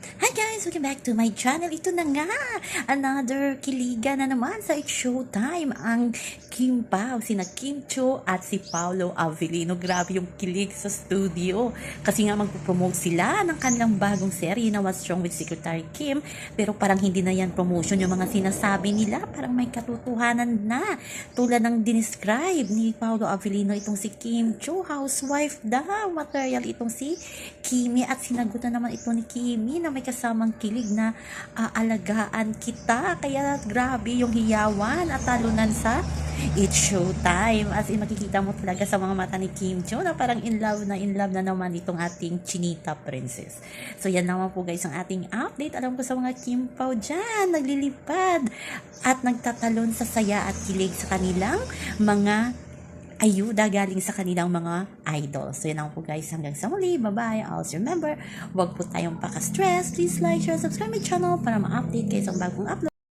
Hi guys! Welcome back to my channel. Ito na nga! Another kiliga na naman sa It's Showtime. Ang Kim Pao, sina Kim Cho at si Paolo Avellino. Grabe yung kilig sa studio. Kasi nga magpo-promote sila ng kanilang bagong serye na What's Wrong with Secretary Kim. Pero parang hindi na yan promotion yung mga sinasabi nila. Parang may katotohanan na. Tulad ng dinescribe ni Paolo Avellino itong si Kim Cho. Housewife daw. Material itong si Kimi. At sinagutan naman ito ni Kimi na may kasamang kilig na aalagaan kita. Kaya grabe yung hiyawan at talunan sa It's Showtime. As in, makikita mo talaga sa mga mata ni Kim Cho na parang in love na in love na naman itong ating Chinita Princess. So yan naman po guys ang ating update. Alam ko sa mga Kim Pao dyan, naglilipad at nagtatalon sa saya at kilig sa kanilang mga ayuda galing sa kanilang mga idol. So, yan lang po guys. Hanggang sa muli. Bye-bye. Also remember, huwag po tayong paka-stress. Please like, share, subscribe my channel para ma-update kayo sa bagong upload.